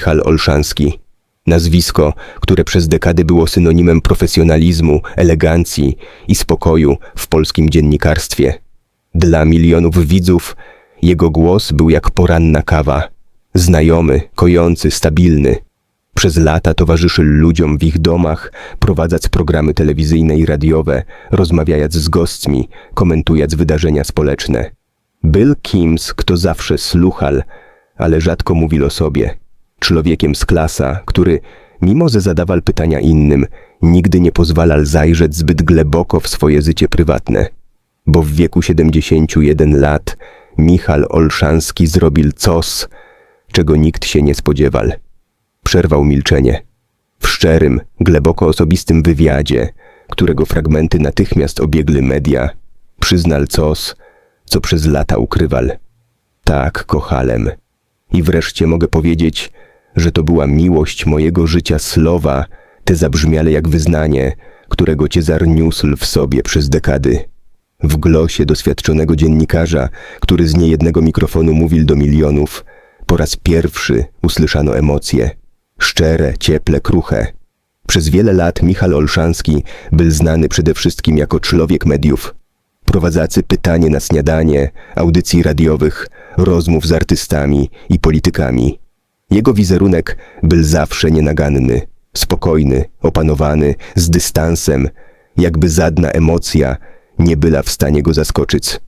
Michal Olszanski. Nazwisko, które przez dekady było synonimem profesjonalizmu, elegancji i spokoju w polskim dziennikarstwie. Dla milionów widzów jego głos był jak poranna kawa. Znajomy, kojący, stabilny. Przez lata towarzyszył ludziom w ich domach, prowadząc programy telewizyjne i radiowe, rozmawiając z gośćmi, komentując wydarzenia społeczne. Był kimś, kto zawsze słuchał, ale rzadko mówił o sobie. Człowiekiem z klasa, który, mimo że zadawał pytania innym, nigdy nie pozwalał zajrzeć zbyt głęboko w swoje życie prywatne. Bo w wieku 71 lat Michal Olszanski zrobił coś, czego nikt się nie spodziewał. Przerwał milczenie. W szczerym, głęboko osobistym wywiadzie, którego fragmenty natychmiast obiegły media, przyznał coś, co przez lata ukrywał. Tak, kochałem. I wreszcie mogę powiedzieć, że to była miłość mojego życia słowa, te zabrzmiale jak wyznanie, którego Ciezar niósł w sobie przez dekady. W głosie doświadczonego dziennikarza, który z niejednego mikrofonu mówił do milionów, po raz pierwszy usłyszano emocje. Szczere, cieple, kruche. Przez wiele lat Michał Olszanski był znany przede wszystkim jako człowiek mediów. Prowadzacy pytanie na śniadanie, audycji radiowych, rozmów z artystami i politykami. Jego wizerunek był zawsze nienaganny, spokojny, opanowany, z dystansem, jakby żadna emocja nie była w stanie go zaskoczyć.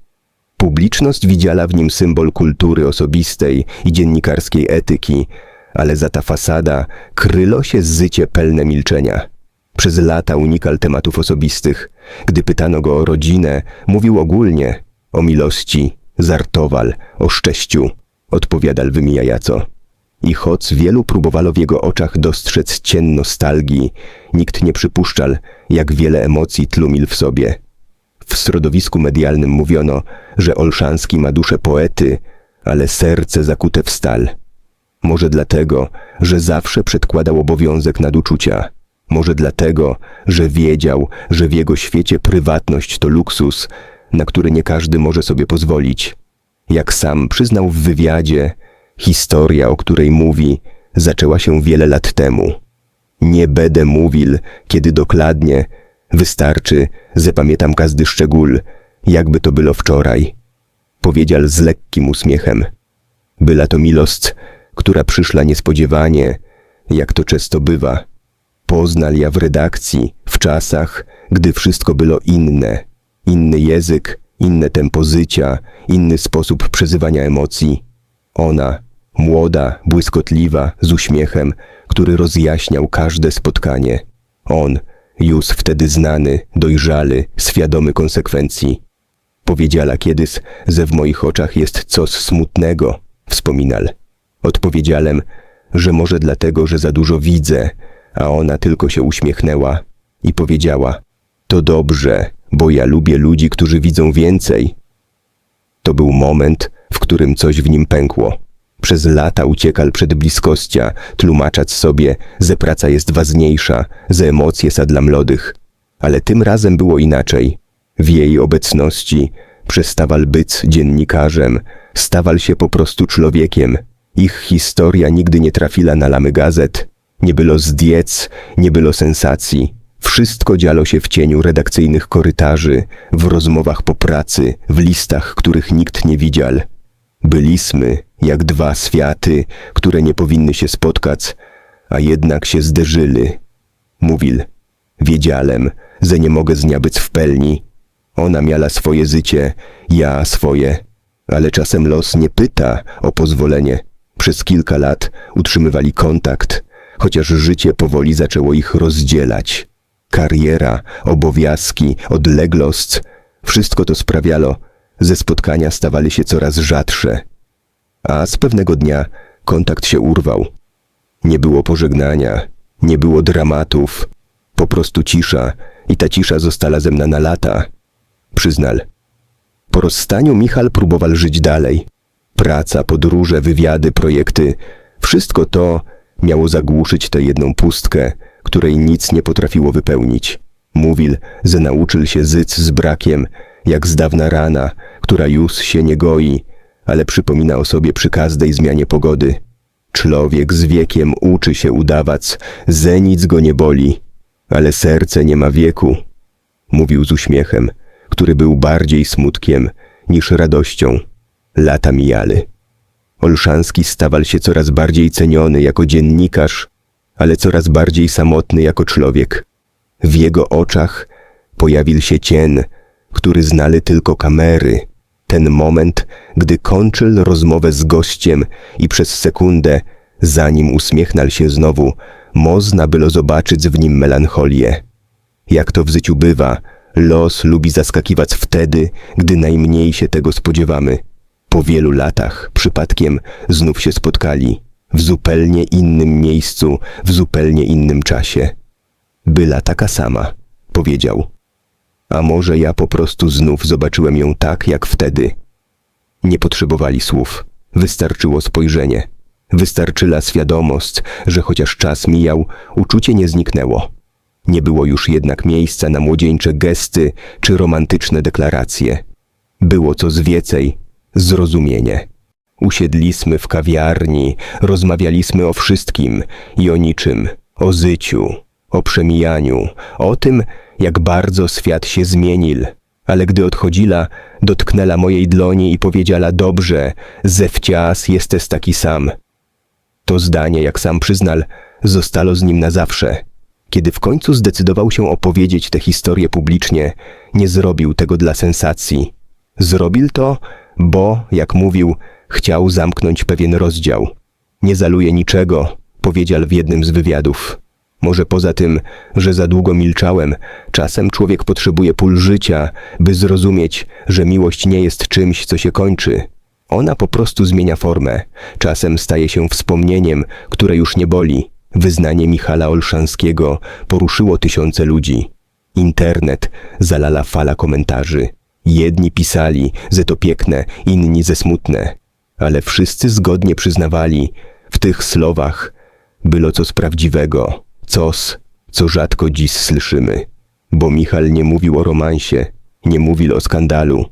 Publiczność widziała w nim symbol kultury osobistej i dziennikarskiej etyki, ale za ta fasada krylo się zycie pełne milczenia. Przez lata unikał tematów osobistych. Gdy pytano go o rodzinę, mówił ogólnie o miłości, zartowal, o szczęściu, odpowiadał wymijajaco. I choć wielu próbowało w jego oczach dostrzec cień nostalgii, nikt nie przypuszczał, jak wiele emocji tlumil w sobie. W środowisku medialnym mówiono, że Olszanski ma duszę poety, ale serce zakute w stal. Może dlatego, że zawsze przedkładał obowiązek naduczucia. Może dlatego, że wiedział, że w jego świecie prywatność to luksus, na który nie każdy może sobie pozwolić. Jak sam przyznał w wywiadzie, historia, o której mówi, zaczęła się wiele lat temu. Nie będę mówił, kiedy dokładnie, wystarczy, że pamiętam każdy szczegół, jakby to było wczoraj. Powiedział z lekkim uśmiechem. Była to miłość, która przyszła niespodziewanie, jak to często bywa. Poznal ja w redakcji, w czasach, gdy wszystko było inne. Inny język, inne tempo życia, inny sposób przeżywania emocji. Ona, młoda, błyskotliwa, z uśmiechem, który rozjaśniał każde spotkanie. On, już wtedy znany, dojrzały, świadomy konsekwencji. Powiedziała kiedyś, że w moich oczach jest coś smutnego, wspominal. Odpowiedziałem, że może dlatego, że za dużo widzę, a ona tylko się uśmiechnęła i powiedziała: To dobrze, bo ja lubię ludzi, którzy widzą więcej. To był moment, którym coś w nim pękło. Przez lata uciekał przed bliskością, tłumacząc sobie, że praca jest ważniejsza, że emocje są dla młodych. Ale tym razem było inaczej. W jej obecności przestawał być dziennikarzem, stawał się po prostu człowiekiem. Ich historia nigdy nie trafiła na lamy gazet, nie było zdiec, nie było sensacji. Wszystko działo się w cieniu redakcyjnych korytarzy, w rozmowach po pracy, w listach, których nikt nie widział. Byliśmy jak dwa światy, które nie powinny się spotkać, a jednak się zderzyli. Mówił, wiedziałem, że nie mogę z nią być w pełni. Ona miała swoje życie, ja swoje, ale czasem los nie pyta o pozwolenie. Przez kilka lat utrzymywali kontakt, chociaż życie powoli zaczęło ich rozdzielać. Kariera, obowiązki, odległość, wszystko to sprawiało, że spotkania stawali się coraz rzadsze. A z pewnego dnia kontakt się urwał. Nie było pożegnania, nie było dramatów, po prostu cisza i ta cisza została ze mną na lata. Przyznal. Po rozstaniu Michal próbował żyć dalej. Praca, podróże, wywiady, projekty, wszystko to miało zagłuszyć tę jedną pustkę, której nic nie potrafiło wypełnić. Mówił, że nauczył się zyc z brakiem, jak z dawna rana, która już się nie goi, ale przypomina o sobie przy każdej zmianie pogody. Człowiek z wiekiem uczy się udawać, ze nic go nie boli, ale serce nie ma wieku, mówił z uśmiechem, który był bardziej smutkiem niż radością. Lata mijały. Olszanski stawał się coraz bardziej ceniony jako dziennikarz, ale coraz bardziej samotny jako człowiek. W jego oczach pojawił się cień, który znali tylko kamery. Ten moment, gdy kończył rozmowę z gościem i przez sekundę, zanim uśmiechnął się znowu, można było zobaczyć w nim melancholię. Jak to w życiu bywa, los lubi zaskakiwać wtedy, gdy najmniej się tego spodziewamy. Po wielu latach przypadkiem znów się spotkali, w zupełnie innym miejscu, w zupełnie innym czasie. Byla taka sama, powiedział. A może ja po prostu znów zobaczyłem ją tak, jak wtedy. Nie potrzebowali słów, wystarczyło spojrzenie. Wystarczyła świadomość, że chociaż czas mijał, uczucie nie zniknęło. Nie było już jednak miejsca na młodzieńcze gesty czy romantyczne deklaracje. Było coś więcej, zrozumienie. Usiedliśmy w kawiarni, rozmawialiśmy o wszystkim i o niczym, o zyciu, o przemijaniu, o tym, jak bardzo świat się zmienił. Ale gdy odchodziła, dotknęła mojej dłoni i powiedziała dobrze, ze wcias jesteś taki sam. To zdanie, jak sam przyznal, zostało z nim na zawsze. Kiedy w końcu zdecydował się opowiedzieć tę historię publicznie, nie zrobił tego dla sensacji. Zrobił to, bo, jak mówił, chciał zamknąć pewien rozdział. Nie zaluje niczego, powiedział w jednym z wywiadów. Może poza tym, że za długo milczałem, czasem człowiek potrzebuje pól życia, by zrozumieć, że miłość nie jest czymś, co się kończy. Ona po prostu zmienia formę. Czasem staje się wspomnieniem, które już nie boli. Wyznanie Michala Olszanskiego poruszyło tysiące ludzi. Internet zalala fala komentarzy. Jedni pisali, że to piękne, inni ze smutne. Ale wszyscy zgodnie przyznawali, w tych słowach było coś prawdziwego, coś, co rzadko dziś słyszymy. Bo Michal nie mówił o romansie, nie mówił o skandalu,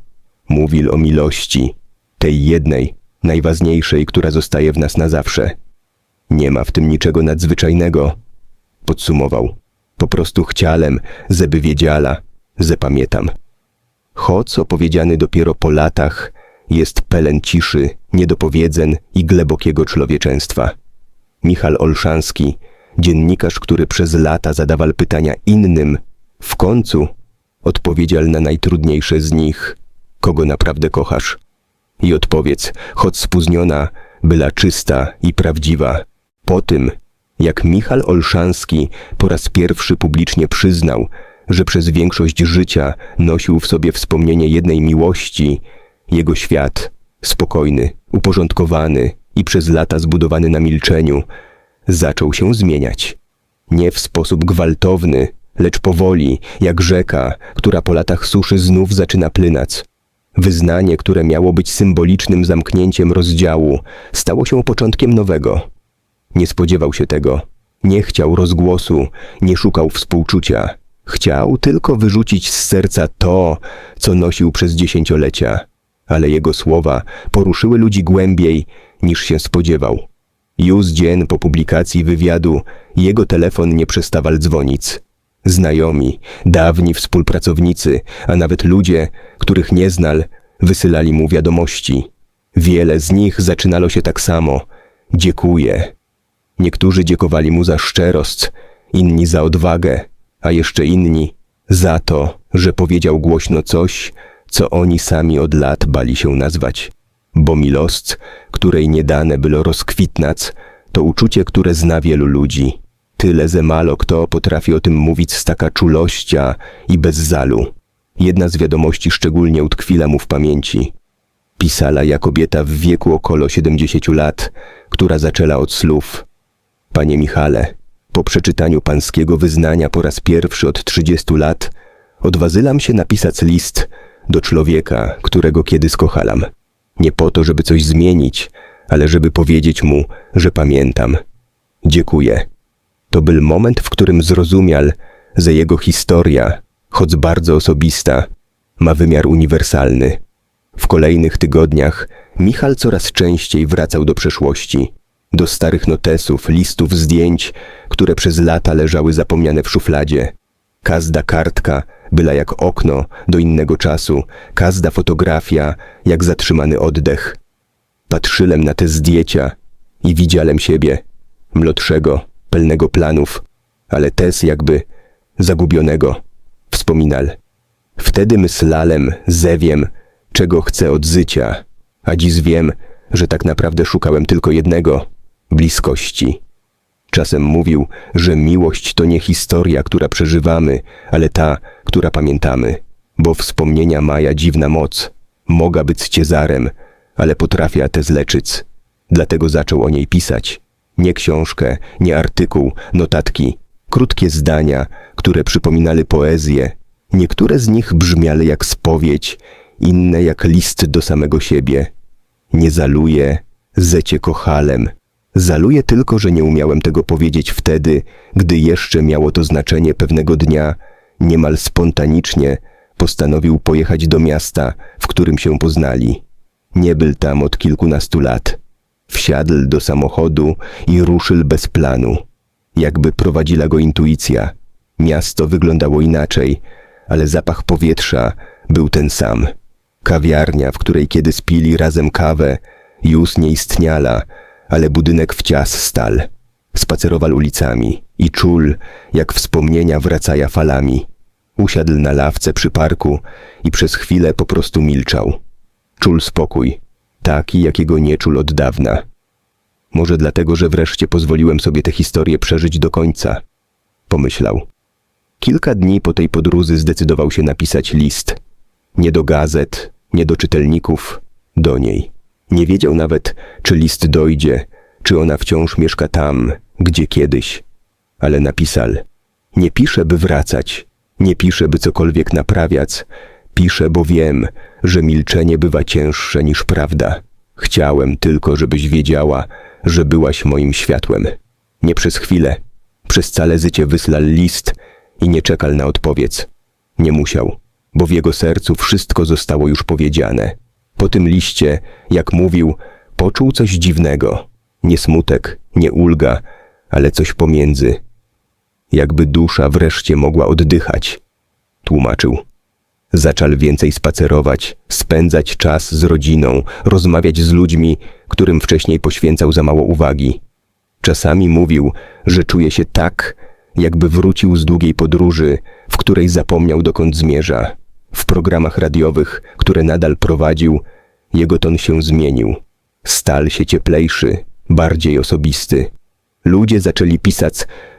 mówił o miłości, tej jednej, najważniejszej, która zostaje w nas na zawsze. Nie ma w tym niczego nadzwyczajnego, podsumował. Po prostu chciałem, żeby wiedziała, że pamiętam. Opowiedziany dopiero po latach, jest pelen ciszy, niedopowiedzeń i głębokiego człowieczeństwa. Michal Olszanski, dziennikarz, który przez lata zadawał pytania innym, w końcu odpowiedział na najtrudniejsze z nich. Kogo naprawdę kochasz? I odpowiedź, choć spóźniona, była czysta i prawdziwa. Po tym, jak Michal Olszanski po raz pierwszy publicznie przyznał, że przez większość życia nosił w sobie wspomnienie jednej miłości, jego świat, spokojny, uporządkowany i przez lata zbudowany na milczeniu, zaczął się zmieniać. Nie w sposób gwałtowny, lecz powoli, jak rzeka, która po latach suszy znów zaczyna plynać. Wyznanie, które miało być symbolicznym zamknięciem rozdziału, stało się początkiem nowego. Nie spodziewał się tego. Nie chciał rozgłosu, nie szukał współczucia. Chciał tylko wyrzucić z serca to, co nosił przez dziesięciolecia. Ale jego słowa poruszyły ludzi głębiej, niż się spodziewał. Już dzień po publikacji wywiadu jego telefon nie przestawał dzwonić. Znajomi, dawni współpracownicy, a nawet ludzie, których nie znal, wysyłali mu wiadomości. Wiele z nich zaczynało się tak samo. Dziękuję. Niektórzy dziękowali mu za szczerość, inni za odwagę, a jeszcze inni za to, że powiedział głośno coś, co oni sami od lat bali się nazwać. Bo miłość, której nie dane było rozkwitnać, to uczucie, które zna wielu ludzi. Tyle, że mało kto potrafi o tym mówić z taka czulościa i bez zalu. Jedna z wiadomości szczególnie utkwiła mu w pamięci. Pisała ja kobieta w wieku około 70 lat, która zaczęła od słów. Panie Michale, po przeczytaniu pańskiego wyznania po raz pierwszy od 30 lat, odważyłam się napisać list do człowieka, którego kiedyś kochalam. Nie po to, żeby coś zmienić, ale żeby powiedzieć mu, że pamiętam. Dziękuję. To był moment, w którym zrozumiał, że jego historia, choć bardzo osobista, ma wymiar uniwersalny. W kolejnych tygodniach Michal coraz częściej wracał do przeszłości. Do starych notesów, listów zdjęć, które przez lata leżały zapomniane w szufladzie. Każda kartka była jak okno do innego czasu, każda fotografia jak zatrzymany oddech. Patrzyłem na te zdjęcia i widziałem siebie, młodszego, pełnego planów, ale też jakby zagubionego, wspominal. Wtedy myślałem, zewiem, czego chcę od życia, a dziś wiem, że tak naprawdę szukałem tylko jednego bliskości. Czasem mówił, że miłość to nie historia, która przeżywamy, ale ta, która pamiętamy, bo wspomnienia maja dziwna moc. Mogła być Cezarem, ale potrafia te zleczyć. Dlatego zaczął o niej pisać. Nie książkę, nie artykuł, notatki, krótkie zdania, które przypominały poezję. Niektóre z nich brzmiały jak spowiedź, inne jak list do samego siebie. Nie zaluję, zecie kochalem. Zaluję tylko, że nie umiałem tego powiedzieć wtedy, gdy jeszcze miało to znaczenie pewnego dnia, niemal spontanicznie postanowił pojechać do miasta, w którym się poznali. Nie był tam od kilkunastu lat. Wsiadł do samochodu i ruszył bez planu. Jakby prowadziła go intuicja. Miasto wyglądało inaczej, ale zapach powietrza był ten sam. Kawiarnia, w której kiedy spili razem kawę, już nie istniała, ale budynek wcias stal. Spacerował ulicami i czul, jak wspomnienia wracaja falami. Usiadł na lawce przy parku i przez chwilę po prostu milczał. Czul spokój, taki jakiego nie czul od dawna. Może dlatego, że wreszcie pozwoliłem sobie tę historię przeżyć do końca. Pomyślał. Kilka dni po tej podróży zdecydował się napisać list. Nie do gazet, nie do czytelników, do niej. Nie wiedział nawet, czy list dojdzie, czy ona wciąż mieszka tam, gdzie kiedyś. Ale napisał. Nie piszę, by wracać, nie piszę, by cokolwiek naprawiać. Piszę, bo wiem, że milczenie bywa cięższe niż prawda. Chciałem tylko, żebyś wiedziała, że byłaś moim światłem. Nie przez chwilę, przez całe życie wyslał list i nie czekał na odpowiedź. Nie musiał, bo w jego sercu wszystko zostało już powiedziane. Po tym liście, jak mówił, poczuł coś dziwnego. Nie smutek, nie ulga, ale coś pomiędzy. Jakby dusza wreszcie mogła oddychać. Tłumaczył. Zaczął więcej spacerować, spędzać czas z rodziną, rozmawiać z ludźmi, którym wcześniej poświęcał za mało uwagi. Czasami mówił, że czuje się tak, jakby wrócił z długiej podróży, w której zapomniał dokąd zmierza. W programach radiowych, które nadal prowadził, jego ton się zmienił. Stal się cieplejszy, bardziej osobisty. Ludzie zaczęli pisać,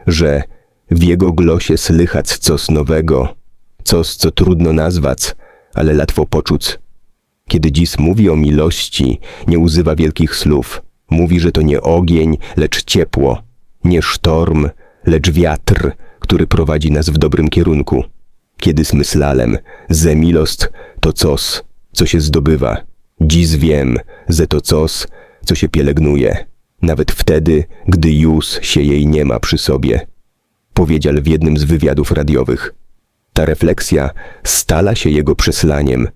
że w jego głosie słychać coś nowego, coś, co trudno nazwać, ale łatwo poczuć. Kiedy dziś mówi o miłości, nie używa wielkich słów. Mówi, że to nie ogień, lecz ciepło, nie sztorm, lecz wiatr, który prowadzi nas w dobrym kierunku. Kiedy smyslalem, ze milost to coś, co się zdobywa. Dziś wiem, że to coś, co się pielęgnuje, nawet wtedy, gdy już się jej nie ma przy sobie. Powiedział w jednym z wywiadów radiowych. Ta refleksja stala się jego przeslaniem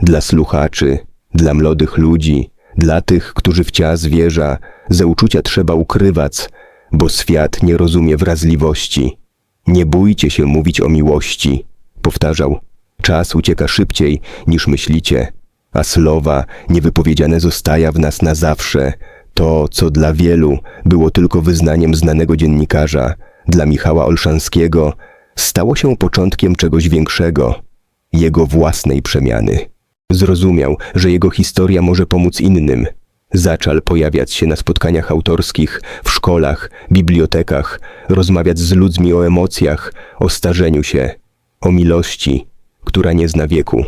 dla słuchaczy, dla młodych ludzi, dla tych, którzy wcia zwierza, ze uczucia trzeba ukrywać, bo świat nie rozumie wrażliwości. Nie bójcie się mówić o miłości, powtarzał. Czas ucieka szybciej niż myślicie, a słowa niewypowiedziane zostaja w nas na zawsze. To, co dla wielu było tylko wyznaniem znanego dziennikarza, dla Michała Olszanskiego stało się początkiem czegoś większego, jego własnej przemiany. Zrozumiał, że jego historia może pomóc innym. Zaczął pojawiać się na spotkaniach autorskich, w szkołach, bibliotekach, rozmawiać z ludźmi o emocjach, o starzeniu się, o miłości, która nie zna wieku.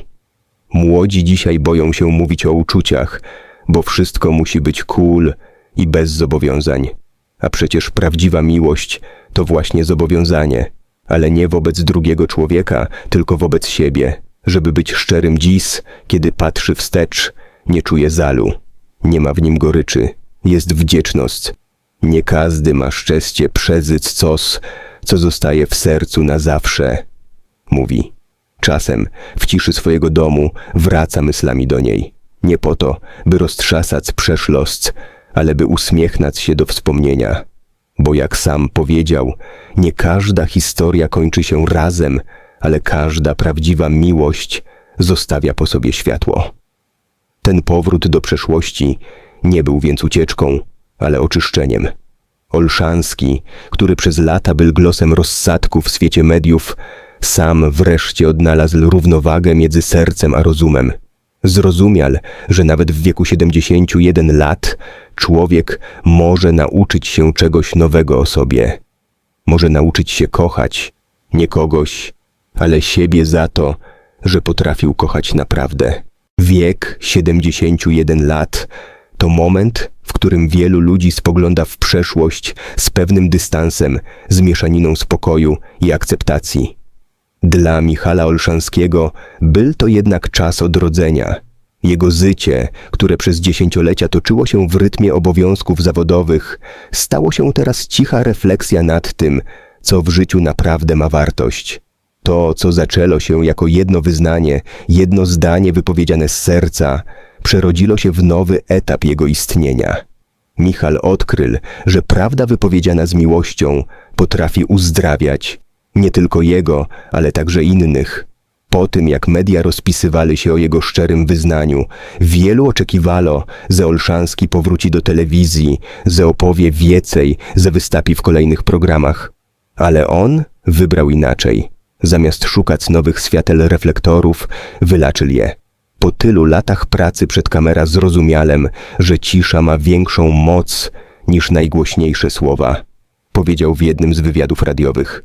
Młodzi dzisiaj boją się mówić o uczuciach, bo wszystko musi być cool i bez zobowiązań. A przecież prawdziwa miłość to właśnie zobowiązanie, ale nie wobec drugiego człowieka, tylko wobec siebie. Żeby być szczerym dziś, kiedy patrzy wstecz, nie czuje zalu. Nie ma w nim goryczy, jest wdzięczność. Nie każdy ma szczęście przezyć coś, co zostaje w sercu na zawsze, mówi. Czasem w ciszy swojego domu wraca myślami do niej. Nie po to, by roztrzasać przeszłość, ale by uśmiechnąć się do wspomnienia. Bo jak sam powiedział, nie każda historia kończy się razem, ale każda prawdziwa miłość zostawia po sobie światło. Ten powrót do przeszłości nie był więc ucieczką, ale oczyszczeniem. Olszanski, który przez lata był głosem rozsadku w świecie mediów, sam wreszcie odnalazł równowagę między sercem a rozumem. Zrozumiał, że nawet w wieku 71 lat człowiek może nauczyć się czegoś nowego o sobie. Może nauczyć się kochać, nie kogoś, ale siebie za to, że potrafił kochać naprawdę. Wiek 71 lat to moment, w którym wielu ludzi spogląda w przeszłość z pewnym dystansem, z mieszaniną spokoju i akceptacji. Dla Michala Olszanskiego był to jednak czas odrodzenia. Jego życie, które przez dziesięciolecia toczyło się w rytmie obowiązków zawodowych, stało się teraz cicha refleksja nad tym, co w życiu naprawdę ma wartość. To, co zaczęło się jako jedno wyznanie, jedno zdanie wypowiedziane z serca, przerodziło się w nowy etap jego istnienia. Michal odkrył, że prawda wypowiedziana z miłością potrafi uzdrawiać nie tylko jego, ale także innych. Po tym, jak media rozpisywali się o jego szczerym wyznaniu, wielu oczekiwało, że Olszanski powróci do telewizji, że opowie więcej, że wystąpi w kolejnych programach. Ale on wybrał inaczej. Zamiast szukać nowych światel reflektorów, wylaczył je. Po tylu latach pracy przed kamera zrozumiałem, że cisza ma większą moc niż najgłośniejsze słowa. Powiedział w jednym z wywiadów radiowych.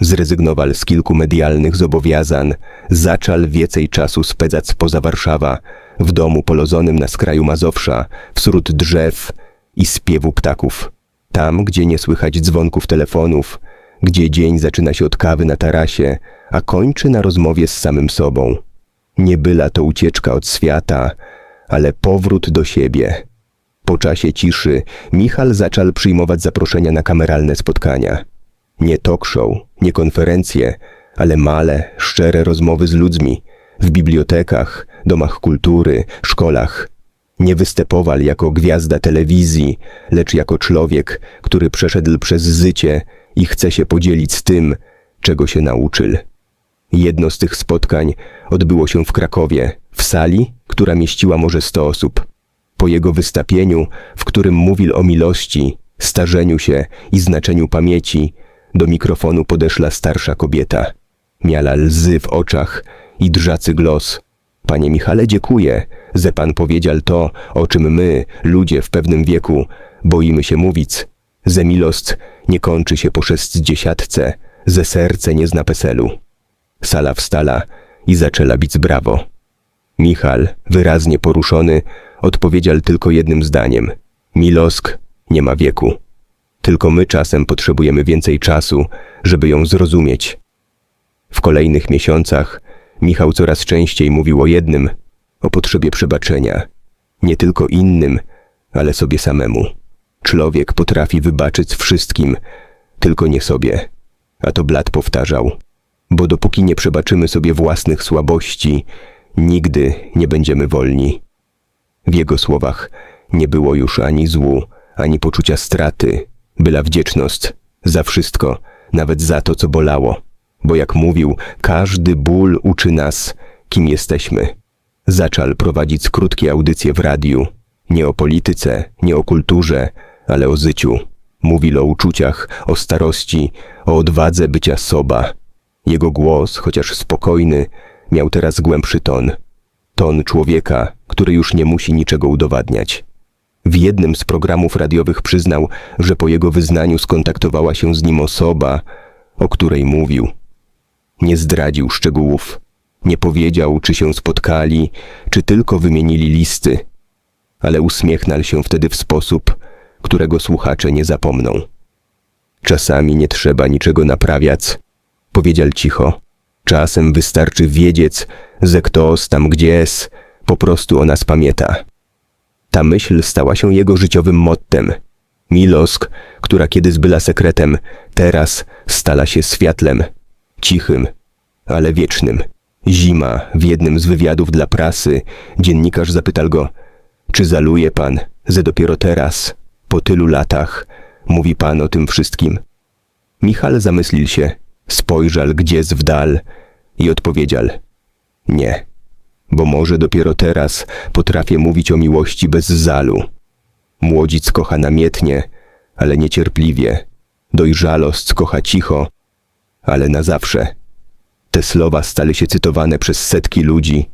Zrezygnował z kilku medialnych zobowiązań, zaczął więcej czasu spędzać poza Warszawa, w domu polozonym na skraju Mazowsza, wśród drzew i spiewu ptaków. Tam, gdzie nie słychać dzwonków telefonów, gdzie dzień zaczyna się od kawy na tarasie, a kończy na rozmowie z samym sobą. Nie była to ucieczka od świata, ale powrót do siebie. Po czasie ciszy Michal zaczął przyjmować zaproszenia na kameralne spotkania. Nie talk show, nie konferencje, ale male, szczere rozmowy z ludźmi w bibliotekach, domach kultury, szkołach. Nie występował jako gwiazda telewizji, lecz jako człowiek, który przeszedł przez życie i chce się podzielić z tym, czego się nauczył. Jedno z tych spotkań odbyło się w Krakowie, w sali, która mieściła może sto osób. Po jego wystawieniu, w którym mówił o miłości, starzeniu się i znaczeniu pamięci, do mikrofonu podeszła starsza kobieta. Miała łzy w oczach i drżacy głos. Panie Michale, dziękuję, że pan powiedział to, o czym my, ludzie w pewnym wieku, boimy się mówić. Ze milost nie kończy się po sześćdziesiątce, ze serce nie zna peselu. Sala wstala i zaczęła bić brawo. Michal, wyraźnie poruszony, odpowiedział tylko jednym zdaniem. Milosk nie ma wieku. Tylko my czasem potrzebujemy więcej czasu, żeby ją zrozumieć. W kolejnych miesiącach Michał coraz częściej mówił o jednym o potrzebie przebaczenia. Nie tylko innym, ale sobie samemu. Człowiek potrafi wybaczyć wszystkim, tylko nie sobie. A to Blat powtarzał. Bo dopóki nie przebaczymy sobie własnych słabości, nigdy nie będziemy wolni. W jego słowach nie było już ani złu, ani poczucia straty, byla wdzięczność za wszystko, nawet za to, co bolało. Bo jak mówił, każdy ból uczy nas, kim jesteśmy. Zaczął prowadzić krótkie audycje w radiu. Nie o polityce, nie o kulturze, ale o życiu. Mówił o uczuciach, o starości, o odwadze bycia soba. Jego głos, chociaż spokojny, miał teraz głębszy ton. Ton człowieka, który już nie musi niczego udowadniać. W jednym z programów radiowych przyznał, że po jego wyznaniu skontaktowała się z nim osoba, o której mówił. Nie zdradził szczegółów. Nie powiedział, czy się spotkali, czy tylko wymienili listy, ale uśmiechnął się wtedy w sposób, którego słuchacze nie zapomną. Czasami nie trzeba niczego naprawiać, powiedział cicho. Czasem wystarczy wiedzieć, że ktoś tam gdzieś po prostu o nas pamięta. Ta myśl stała się jego życiowym mottem. Milosk, która kiedyś była sekretem, teraz stala się światlem, cichym, ale wiecznym. Zima, w jednym z wywiadów dla prasy, dziennikarz zapytał go, Czy zaluje pan, że dopiero teraz, po tylu latach, mówi pan o tym wszystkim? Michal zamyślił się, spojrzał gdzieś w dal i odpowiedział: Nie, bo może dopiero teraz potrafię mówić o miłości bez zalu. Młodzic kocha namiętnie, ale niecierpliwie. Dojrzalost kocha cicho, ale na zawsze. Te słowa stali się cytowane przez setki ludzi.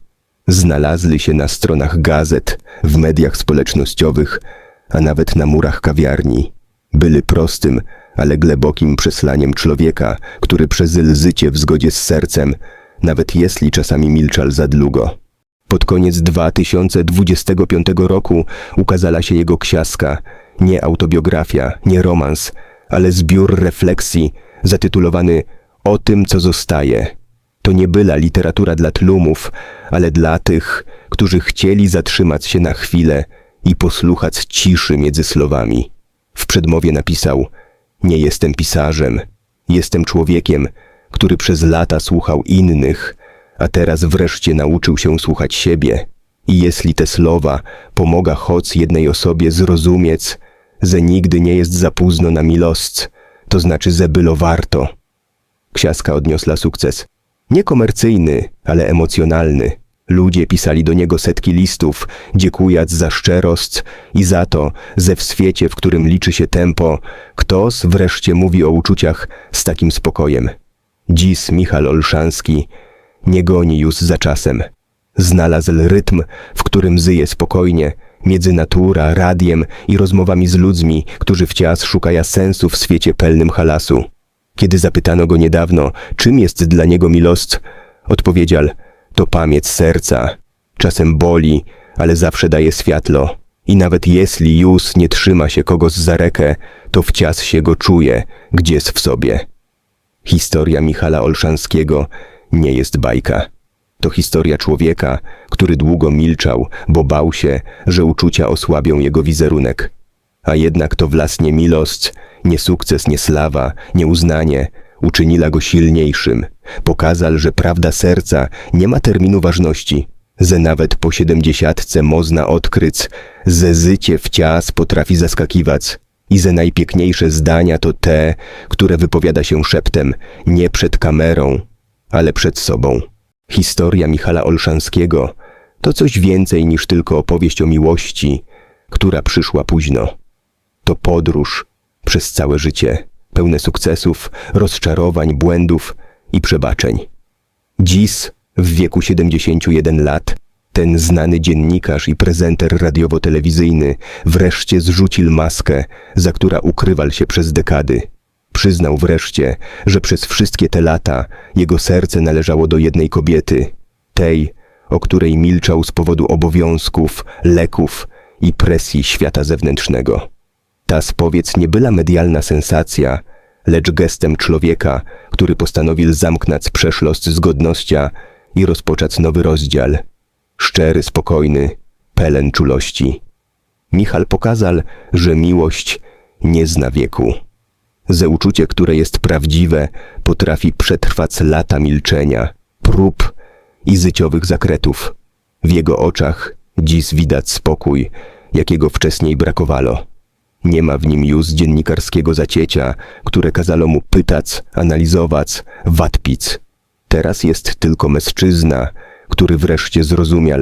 Znalazły się na stronach gazet, w mediach społecznościowych, a nawet na murach kawiarni. Były prostym, ale głębokim przeslaniem człowieka, który przez życie w zgodzie z sercem, nawet jeśli czasami milczał za długo. Pod koniec 2025 roku ukazała się jego książka, nie autobiografia, nie romans, ale zbiór refleksji zatytułowany O tym, co zostaje. To nie była literatura dla tłumów, ale dla tych, którzy chcieli zatrzymać się na chwilę i posłuchać ciszy między słowami. W przedmowie napisał: Nie jestem pisarzem, jestem człowiekiem, który przez lata słuchał innych, a teraz wreszcie nauczył się słuchać siebie. I jeśli te słowa pomaga choć jednej osobie zrozumieć, że nigdy nie jest za późno na milość, to znaczy, że było warto. Ksiaska odniosła sukces. Nie komercyjny, ale emocjonalny. Ludzie pisali do niego setki listów, dziękując za szczerość i za to, że w świecie, w którym liczy się tempo, ktoś wreszcie mówi o uczuciach z takim spokojem. Dziś Michał Olszanski nie goni już za czasem. Znalazł rytm, w którym zyje spokojnie, między natura, radiem i rozmowami z ludźmi, którzy wciąż szukają sensu w świecie pełnym halasu. Kiedy zapytano go niedawno, czym jest dla niego milość, odpowiedział, to pamięć serca. Czasem boli, ale zawsze daje światło. I nawet jeśli już nie trzyma się kogoś za rękę, to wciąż się go czuje, gdzieś w sobie. Historia Michala Olszanskiego nie jest bajka. To historia człowieka, który długo milczał, bo bał się, że uczucia osłabią jego wizerunek. A jednak to własnie milość, nie sukces, nie slawa, nie uznanie, uczyniła go silniejszym. Pokazał, że prawda serca nie ma terminu ważności, że nawet po siedemdziesiątce można odkryć, że życie wciąż potrafi zaskakiwać i że najpiękniejsze zdania to te, które wypowiada się szeptem, nie przed kamerą, ale przed sobą. Historia Michala Olszanskiego to coś więcej niż tylko opowieść o miłości, która przyszła późno. To podróż przez całe życie, pełne sukcesów, rozczarowań, błędów i przebaczeń. Dziś, w wieku 71 lat, ten znany dziennikarz i prezenter radiowo-telewizyjny wreszcie zrzucił maskę, za która ukrywał się przez dekady. Przyznał wreszcie, że przez wszystkie te lata jego serce należało do jednej kobiety, tej, o której milczał z powodu obowiązków, leków i presji świata zewnętrznego. Ta spowiedź nie była medialna sensacja, lecz gestem człowieka, który postanowił zamknąć przeszłość zgodnościa i rozpocząć nowy rozdział. Szczery, spokojny, pełen czulości. Michal pokazał, że miłość nie zna wieku. Ze uczucie, które jest prawdziwe, potrafi przetrwać lata milczenia, prób i zyciowych zakretów. W jego oczach dziś widać spokój, jakiego wcześniej brakowało. Nie ma w nim już dziennikarskiego zaciecia, które kazalo mu pytać, analizować, watpić. Teraz jest tylko mężczyzna, który wreszcie zrozumiał,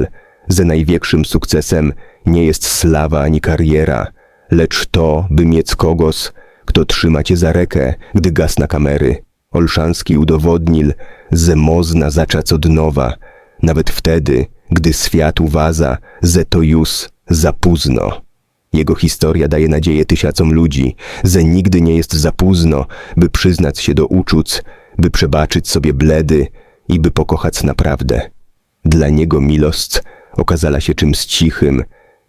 że największym sukcesem nie jest sława ani kariera, lecz to, by mieć kogoś, kto trzyma cię za rękę, gdy gasna kamery. Olszanski udowodnił, że można zacząć od nowa, nawet wtedy, gdy świat uważa, że to już za późno. Jego historia daje nadzieję tysiącom ludzi, że nigdy nie jest za późno, by przyznać się do uczuć, by przebaczyć sobie bledy i by pokochać naprawdę. Dla niego milość okazała się czymś cichym,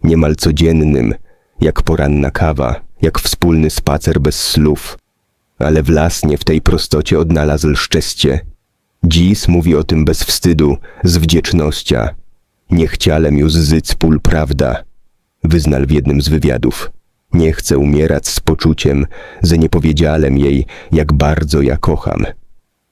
niemal codziennym, jak poranna kawa, jak wspólny spacer bez słów. Ale własnie w tej prostocie odnalazł szczęście. Dziś mówi o tym bez wstydu, z wdzięcznością. Nie chciałem już zyc pól prawda, wyznał w jednym z wywiadów. Nie chcę umierać z poczuciem, że nie powiedziałem jej, jak bardzo ja kocham.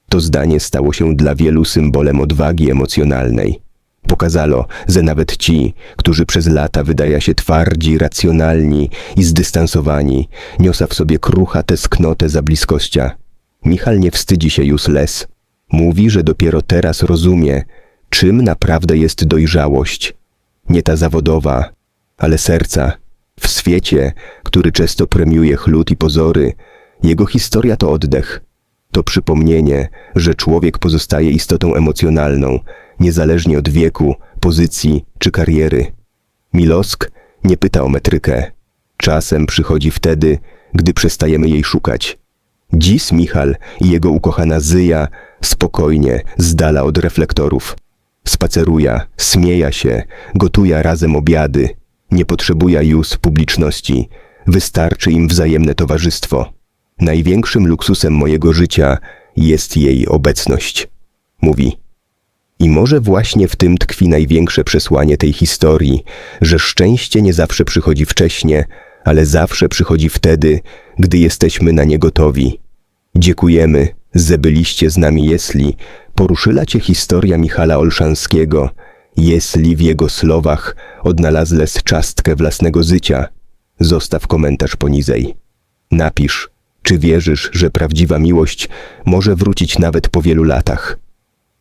To zdanie stało się dla wielu symbolem odwagi emocjonalnej. Pokazalo, że nawet ci, którzy przez lata wydają się twardzi, racjonalni i zdystansowani, niosa w sobie krucha tesknotę za bliskościa. Michal nie wstydzi się już les. Mówi, że dopiero teraz rozumie, czym naprawdę jest dojrzałość. Nie ta zawodowa, ale serca. W świecie, który często premiuje chlut i pozory, jego historia to oddech. To przypomnienie, że człowiek pozostaje istotą emocjonalną, niezależnie od wieku, pozycji czy kariery. Milosk nie pyta o metrykę. Czasem przychodzi wtedy, gdy przestajemy jej szukać. Dziś Michal i jego ukochana Zyja spokojnie, z dala od reflektorów. Spaceruja, smieja się, gotuje razem obiady. Nie potrzebuje już publiczności. Wystarczy im wzajemne towarzystwo. Największym luksusem mojego życia jest jej obecność. Mówi. I może właśnie w tym tkwi największe przesłanie tej historii, że szczęście nie zawsze przychodzi wcześnie, ale zawsze przychodzi wtedy, gdy jesteśmy na nie gotowi. Dziękujemy, że byliście z nami jeśli poruszyła cię historia Michala Olszanskiego, jeśli w jego słowach odnalazłeś czastkę własnego życia. Zostaw komentarz poniżej. Napisz, czy wierzysz, że prawdziwa miłość może wrócić nawet po wielu latach.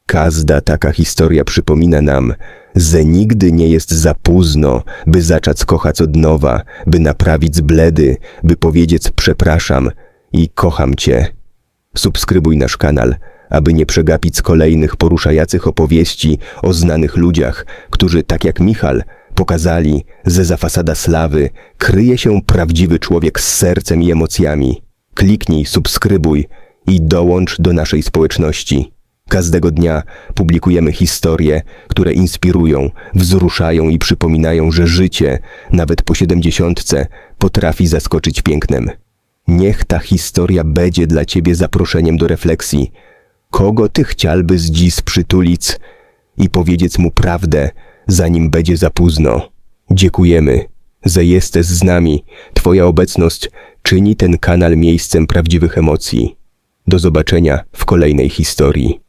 Każda taka historia przypomina nam, że nigdy nie jest za późno, by zacząć kochać od nowa, by naprawić bledy, by powiedzieć przepraszam i kocham cię. Subskrybuj nasz kanał, aby nie przegapić kolejnych poruszających opowieści o znanych ludziach, którzy, tak jak Michal, pokazali, że za fasada slawy kryje się prawdziwy człowiek z sercem i emocjami. Kliknij subskrybuj i dołącz do naszej społeczności. Każdego dnia publikujemy historie, które inspirują, wzruszają i przypominają, że życie, nawet po siedemdziesiątce, potrafi zaskoczyć pięknem. Niech ta historia będzie dla ciebie zaproszeniem do refleksji. Kogo ty chciałbyś dziś przytulić i powiedzieć mu prawdę, zanim będzie za późno. Dziękujemy, że jesteś z nami. Twoja obecność czyni ten kanał miejscem prawdziwych emocji. Do zobaczenia w kolejnej historii.